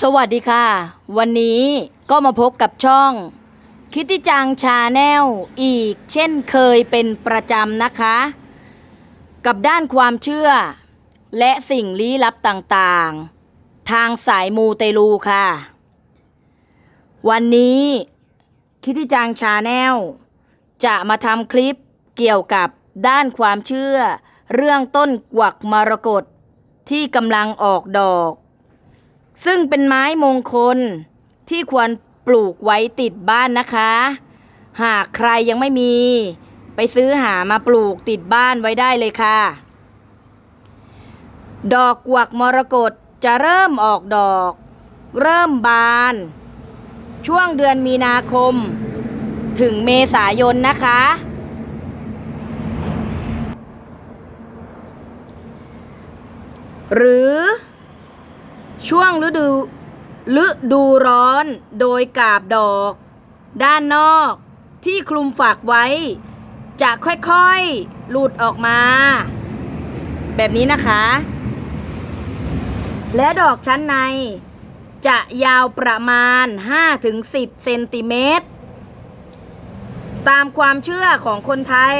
สวัสดีค่ะ วันนี้ก็มาพบกับช่อง คิติจังชาแนลอีกเช่นเคยเป็นประจำนะคะ กับด้านความเชื่อ และสิ่งลี้ลับต่างๆ ทางสายมูเตลูค่ะ วันนี้คิติจังชาแนลจะมาทำคลิปเกี่ยวกับด้านความเชื่อ เรื่องต้นกวักมรกตที่กำลังออกดอก ซึ่งเป็นไม้มงคลที่ควรปลูกไว้ติดบ้านนะคะ หากใครยังไม่มี ไปซื้อหามาปลูกติดบ้านไว้ได้เลยค่ะ ดอกกวักมรกตจะเริ่มออกดอก เริ่มบาน ช่วงเดือนมีนาคม ถึงเมษายนนะคะ หรือ ช่วงฤดูฤดูร้อนโดยกาบดอก ด้านนอกที่คลุมฝักไว้ จะค่อยๆ หลุดออกมา แบบนี้นะคะ และดอกชั้นใน จะยาวประมาณ 5-10 เซนติเมตร ตามความเชื่อของคนไทย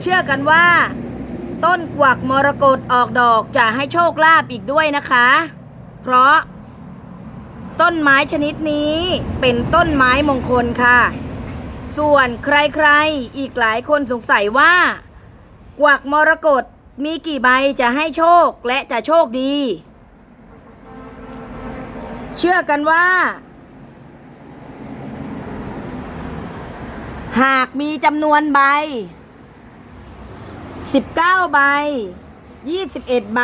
เชื่อกันว่า ต้นกวักมรกตออกดอกจะให้โชคลาภอีกด้วยนะคะ เพราะ ต้นไม้ชนิดนี้เป็นต้นไม้มงคลค่ะ ส่วนใครๆ อีกหลายคนสงสัยว่า กวักมรกตมีกี่ใบจะให้โชคและจะโชคดี เชื่อกันว่า หากมีจำนวนใบ 19 ใบ 21 ใบ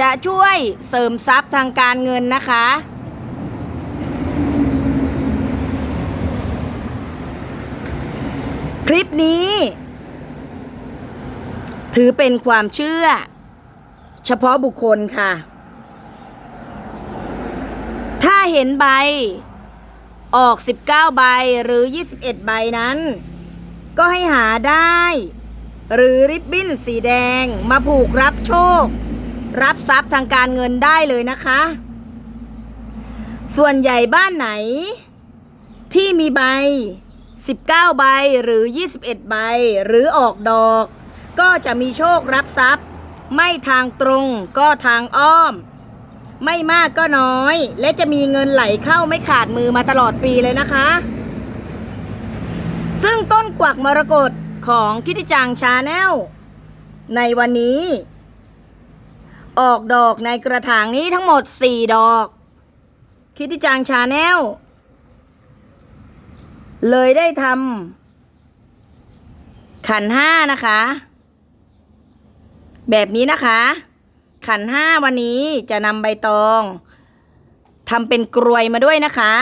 จะช่วยเสริมทรัพย์ทางการเงินนะคะ คลิปนี้ ถือเป็นความเชื่อ เฉพาะบุคคลค่ะ ถ้าเห็นใบออก 19 ใบหรือ 21 ใบนั้น ก็ให้หาได้ หรือริบบิ้นสีแดงมาผูกรับโชค รับทรัพย์ทางการเงินได้เลยนะคะ ส่วนใหญ่บ้านไหน ที่มีใบ 19 ใบหรือ 21 ใบ หรือออกดอก ก็จะมีโชครับทรัพย์ ไม่ทางตรงก็ทางอ้อม ไม่มากก็น้อย และจะมีเงินไหลเข้าไม่ขาดมือมาตลอดปีเลยนะคะ ซึ่งต้นกวักมรกตของคิติจังชาแนลในวันนี้ ออกดอกในกระถางนี้ทั้งหมด4ดอก คิติจังชาแนลเลยได้ทำขันห้านะคะ แบบนี้นะคะ ขันห้าวันนี้จะนำใบตองทำเป็นกรวยมาด้วยนะคะ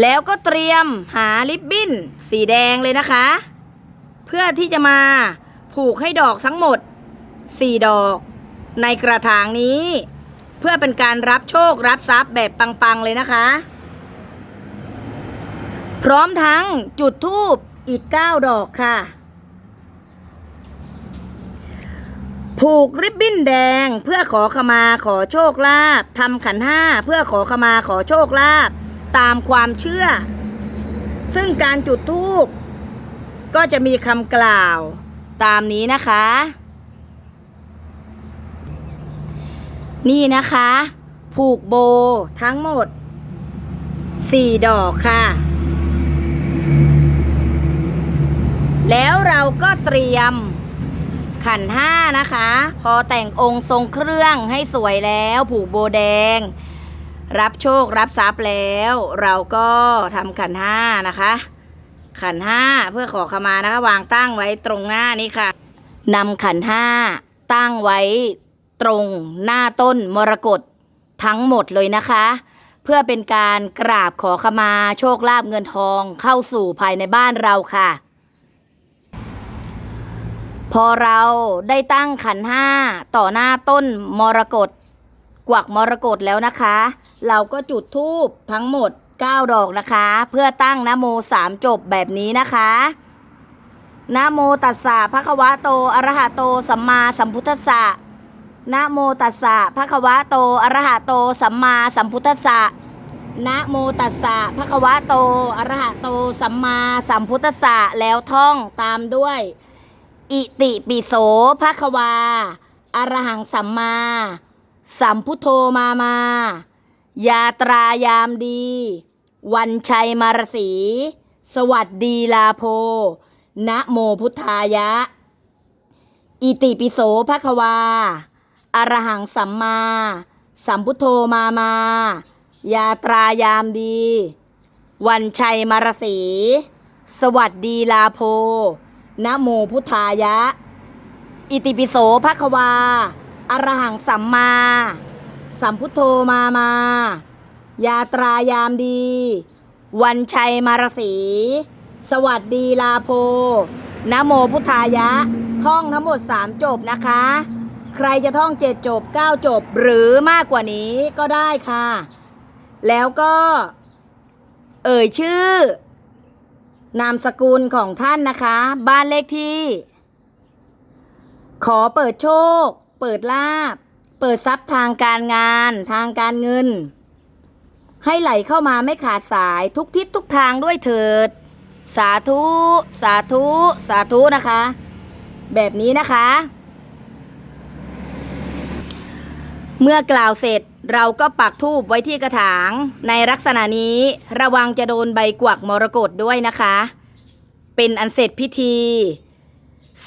แล้วก็เตรียมหาลิปบิ้นสีแดงเลยนะคะ เพื่อที่จะมาผูกให้ดอกทั้งหมด 4 ดอก ในกระถางนี้ เพื่อเป็นการรับโชครับทรัพย์แบบปัง ๆ เลยนะคะ พร้อมทั้งจุดทูบอีก 9 ดอกค่ะ ผูกริบบิ้นแดงเพื่อขอขมาขอโชคลาภทำขันห้าเพื่อขอขมาขอโชคลาภตามความเชื่อ ซึ่งการจุดธูป ก็จะมีคำกล่าวตามนี้นะคะ นี่นะคะ ผูกโบทั้งหมด 4 ดอกค่ะ แล้วเราก็เตรียมขันห้านะคะ พอแต่งองค์ทรงเครื่องให้สวยแล้ว ผูกโบแดง รับโชครับทรัพย์แล้ว เราก็ทำขันห้านะคะ ขันห้าเพื่อขอขมานะคะวางตั้งไว้ตรงหน้านี้ค่ะนำขันห้าตั้งไว้ตรงหน้าต้นมรกตทั้งหมดเลยนะคะ เพื่อเป็นการกราบขอขมาโชคลาภเงินทองเข้าสู่ภายในบ้านเราค่ะ พอเราได้ตั้งขันห้าต่อหน้าต้นมรกตกวักมรกตแล้วนะคะ เราก็จุดธูปทั้งหมด 9 ดอกนะคะ เพื่อตั้งนโมสามจบแบบนี้นะคะนะโมตัสสะภะคะวะโตอะระหะโตสัมมาสัมพุทธัสสะนะโมตัสสะภะคะวะโตอะระหะโตสัมมาสัมพุทธัสสะนะโมตัสสะภะคะวะโตอะระหะโตสัมมาสัมพุทธัสสะแล้วท่องตามด้วย อิติปิโสภะคะวาอะระหังสัมมา สัมพุทโธมามา ยาตรายามดี วันชัยมารสี สวัสดีลาโพ นะโมพุทธายะ อิติปิโสภะคะวา อระหังสัมมา สัมพุทโธมามายาตรายามดี วันชัยมารสี สวัสดีลาโพ นะโมพุทธายะ อิติปิโสภะคะวา อระหังสัมมา สัมพุทโธมา มา ยาตรายามดี วันชัยมารสี สวัสดีลาโพนะโมพุทธายะ ท่องทั้งหมด 3 จบนะคะ ใครจะท่อง 7 จบ 9 จบ หรือมากกว่านี้ก็ได้ค่ะ แล้วก็ เอ่ยชื่อ นามสกุลของท่านนะคะ บ้านเลขที่ ขอเปิดโชค เปิดลาบ เปิดทรัพย์ทางการงานทางการเงิน ให้ไหลเข้ามาไม่ขาดสายทุกทิศทุกทางด้วยเถิด สาธุ สาธุ สาธุนะคะ แบบนี้นะคะ เมื่อกล่าวเสร็จเราก็ปักธูปไว้ที่กระถาง ในลักษณะนี้ระวังจะโดนใบกวักมรกตด้วยนะคะ เป็นอันเสร็จพิธี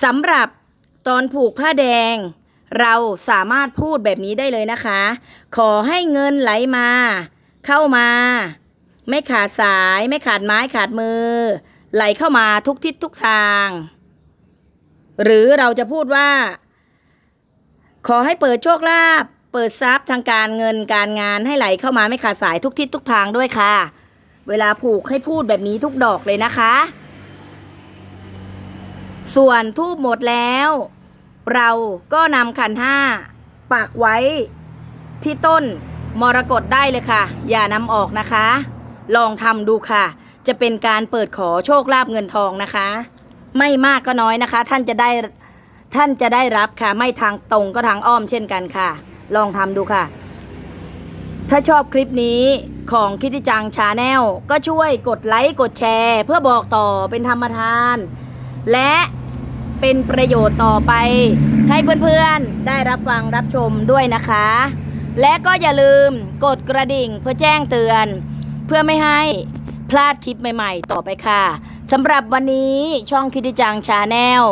สำหรับตอนผูกผ้าแดง เราสามารถพูดแบบนี้ได้เลยนะคะ ขอให้เงินไหลมา เข้ามา ไม่ขาดสายไม่ขาดไม้ขาดมือ ไหลเข้ามาทุกทิศทุกทาง หรือเราจะพูดว่า ขอให้เปิดโชคลาภเปิดทรัพย์ทางการเงินการงานให้ไหลเข้ามาไม่ขาดสายทุกทิศทุกทางด้วยค่ะ เวลาผูกให้พูดแบบนี้ทุกดอกเลยนะคะ ส่วนทูบหมดแล้ว เราก็นำขันห้าปักไว้ที่ต้นมรกตได้เลยค่ะ อย่านำออกนะคะ ลองทำดูค่ะ จะเป็นการเปิดขอโชคลาภเงินทองนะคะ ไม่มากก็น้อยนะคะ ท่านจะได้ท่านจะได้รับค่ะ ไม่ทางตรงก็ทางอ้อมเช่นกันค่ะ ลองทำดูค่ะ ถ้าชอบคลิปนี้ของคิติจังชาแนลก็ช่วยกดไลค์กดแชร์ เพื่อบอกต่อเป็นธรรมทาน และ เป็นประโยชน์ต่อไป ให้เพื่อนๆได้รับฟังรับชมด้วยนะคะ และก็อย่าลืมกดกระดิ่งเพื่อแจ้งเตือน เพื่อไม่ให้พลาดคลิปใหม่ๆ ต่อไปค่ะสำหรับวันนี้ช่องคิดจังชาแนล